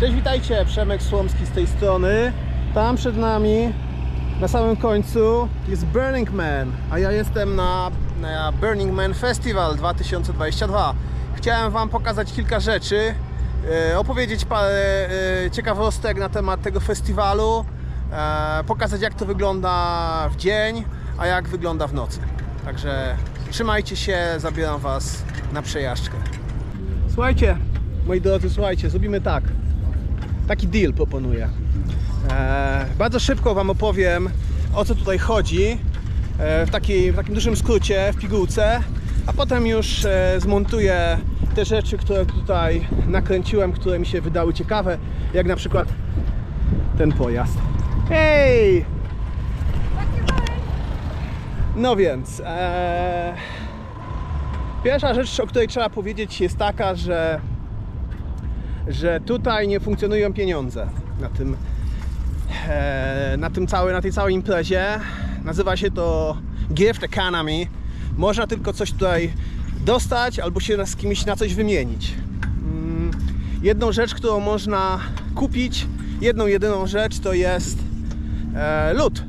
Cześć, witajcie, Przemek Słomski z tej strony. Tam przed nami, na samym końcu, jest Burning Man, a ja jestem na, na Burning Man Festival 2022. Chciałem Wam pokazać kilka rzeczy, e, opowiedzieć parę e, ciekawostek na temat tego festiwalu, e, pokazać jak to wygląda w dzień, a jak wygląda w nocy. Także trzymajcie się, zabieram Was na przejażdżkę. Słuchajcie, moi drodzy, słuchajcie, zrobimy tak. Taki deal proponuję. E, bardzo szybko Wam opowiem o co tutaj chodzi e, w, takiej, w takim dużym skrócie, w pigułce, a potem już e, zmontuję te rzeczy, które tutaj nakręciłem, które mi się wydały ciekawe, jak na przykład ten pojazd. Hej! No więc, e, pierwsza rzecz, o której trzeba powiedzieć jest taka, że że tutaj nie funkcjonują pieniądze na tym, e, na tym całej, na tej całej imprezie. Nazywa się to gift economy. Można tylko coś tutaj dostać albo się z kimś na coś wymienić. Mm, Jedną rzecz, którą można kupić, jedną jedyną rzecz to jest e, lód.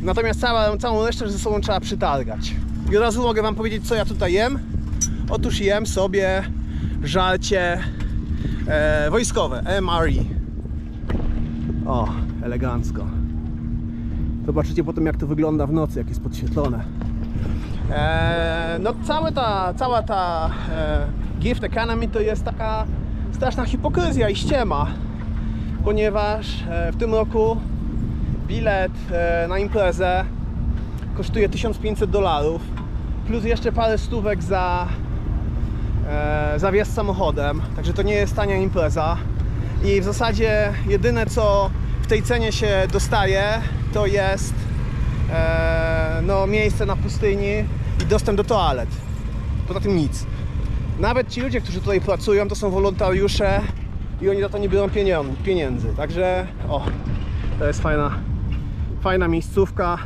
Natomiast całą, całą resztę ze sobą trzeba przytargać. I od razu mogę Wam powiedzieć, co ja tutaj jem. Otóż jem sobie żarcie e, wojskowe, MRE. O, elegancko. Zobaczycie potem jak to wygląda w nocy, jak jest podświetlone. E, no cała ta, cała ta e, gift economy to jest taka straszna hipokryzja i ściema, ponieważ e, w tym roku bilet e, na imprezę kosztuje 1500 dolarów plus jeszcze parę stówek za e, samochodem, także to nie jest tania impreza i w zasadzie jedyne co w tej cenie się dostaje to jest e, no, miejsce na pustyni i dostęp do toalet. Poza tym nic. Nawet ci ludzie, którzy tutaj pracują, to są wolontariusze i oni za to nie biorą pieniędzy. Także o, to jest fajna, fajna miejscówka.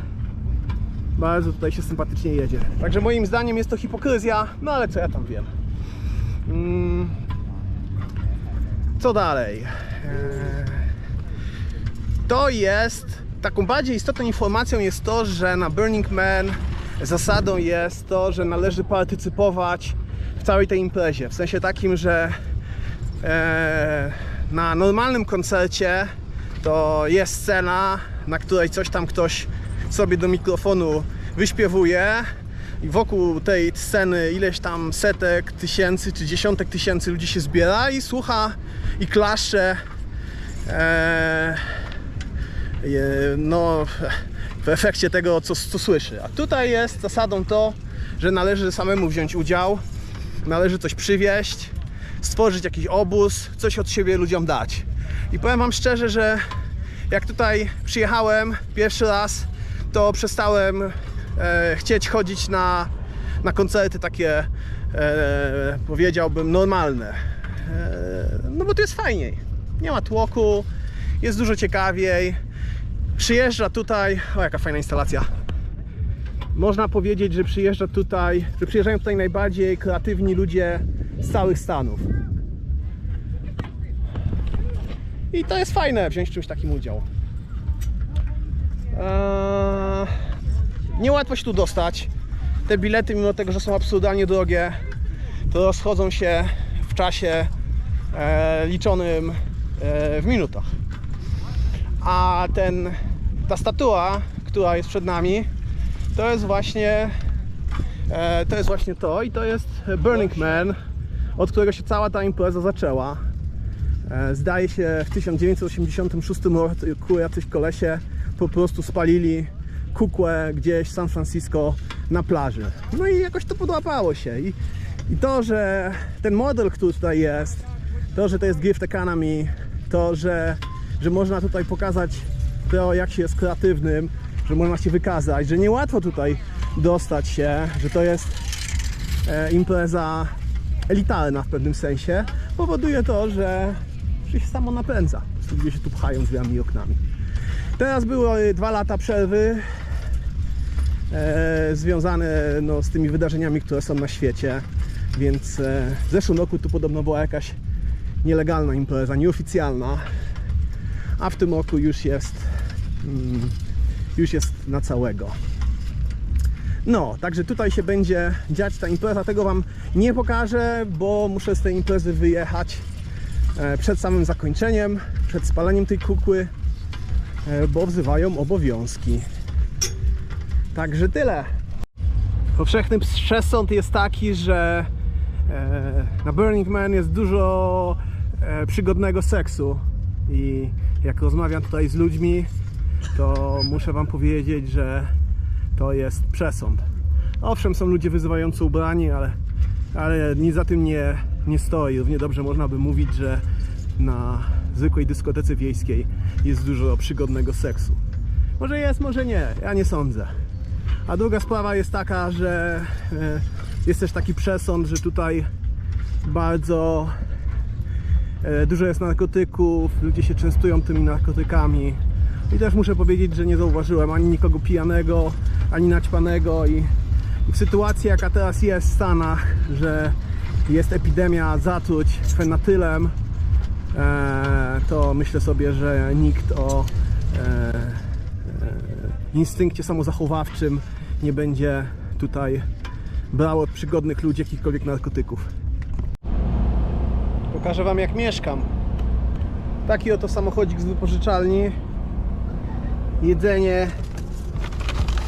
Bardzo tutaj się sympatycznie jedzie. Także moim zdaniem jest to hipokryzja, no ale co ja tam wiem. Mm, Co dalej? Eee, To jest taką bardziej istotną informacją jest to, że na Burning Man zasadą jest to, że należy partycypować w całej tej imprezie. W sensie takim, że e, na normalnym koncercie to jest scena, na której coś tam ktoś sobie do mikrofonu wyśpiewuje i wokół tej sceny ileś tam setek tysięcy czy dziesiątek tysięcy ludzi się zbiera i słucha i klaszcze e, e, no w efekcie tego co, co słyszy. A tutaj jest zasadą to, że należy samemu wziąć udział, należy coś przywieźć, stworzyć jakiś obóz, coś od siebie ludziom dać. I powiem Wam szczerze, że jak tutaj przyjechałem pierwszy raz, to przestałem e, chcieć chodzić na, na koncerty takie, e, powiedziałbym, normalne. E, no bo to jest fajniej. Nie ma tłoku, jest dużo ciekawiej. Przyjeżdża tutaj, o jaka fajna instalacja. Można powiedzieć, że przyjeżdża tutaj, że przyjeżdżają tutaj najbardziej kreatywni ludzie z całych Stanów. I to jest fajne wziąć w czymś takim udział. Niełatwo się tu dostać. Te bilety, mimo tego, że są absurdalnie drogie, to rozchodzą się w czasie e, liczonym e, w minutach. A ten, ta statua, która jest przed nami, to jest właśnie e, to jest właśnie to i to jest Burning Man, od którego się cała ta impreza zaczęła. E, Zdaje się w 1986 roku jacyś kolesie po prostu spalili kukłę gdzieś w San Francisco na plaży. No i jakoś to podłapało się. I, i to, że ten model, który tutaj jest, to, że to jest gift economy, to, że, że można tutaj pokazać to, jak się jest kreatywnym, że można się wykazać, że niełatwo tutaj dostać się, że to jest e, impreza elitarna w pewnym sensie, powoduje to, że, że się samo napędza. Ludzie się tu pchają drzwiami i oknami. Teraz były dwa lata przerwy e, związane no, z tymi wydarzeniami, które są na świecie, więc e, w zeszłym roku tu podobno była jakaś nielegalna impreza, nieoficjalna, a w tym roku już jest mm, już jest na całego. No, także tutaj się będzie dziać ta impreza. Tego Wam nie pokażę, bo muszę z tej imprezy wyjechać e, przed samym zakończeniem, przed spaleniem tej kukły, e, bo wzywają obowiązki. Także tyle. Powszechny przesąd jest taki, że e, na Burning Man jest dużo e, przygodnego seksu i jak rozmawiam tutaj z ludźmi, to muszę Wam powiedzieć, że to jest przesąd. Owszem, są ludzie wyzywająco ubrani, ale, ale nic za tym nie, nie stoi. Równie dobrze można by mówić, że na zwykłej dyskotece wiejskiej jest dużo przygodnego seksu. Może jest, może nie, ja nie sądzę. A druga sprawa jest taka, że e, jest też taki przesąd, że tutaj bardzo e, dużo jest narkotyków, ludzie się częstują tymi narkotykami. I też muszę powiedzieć, że nie zauważyłem ani nikogo pijanego, ani naćpanego i, w sytuacji jaka teraz jest w Stanach, że jest epidemia zatruć fenatylem, e, to myślę sobie, że nikt o instynkcie samozachowawczym nie będzie tutaj brał od przygodnych ludzi jakichkolwiek narkotyków. Pokażę Wam jak mieszkam. Taki oto samochodzik z wypożyczalni. Jedzenie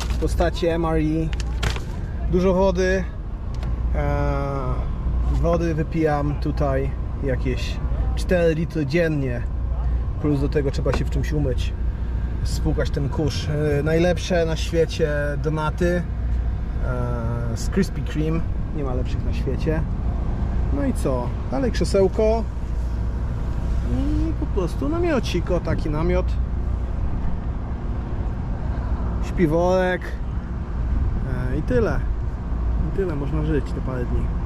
w postaci MRE. Dużo wody. Eee, wody wypijam tutaj jakieś 4 litry dziennie. Plus do tego trzeba się w czymś umyć. Spłukać ten kurz. Eee, najlepsze na świecie donaty eee, z Krispy Kreme. Nie ma lepszych na świecie. No i co? Dalej krzesełko. I po prostu namiocik, o taki namiot. Śpiworek. E, I tyle. I tyle można żyć te parę dni.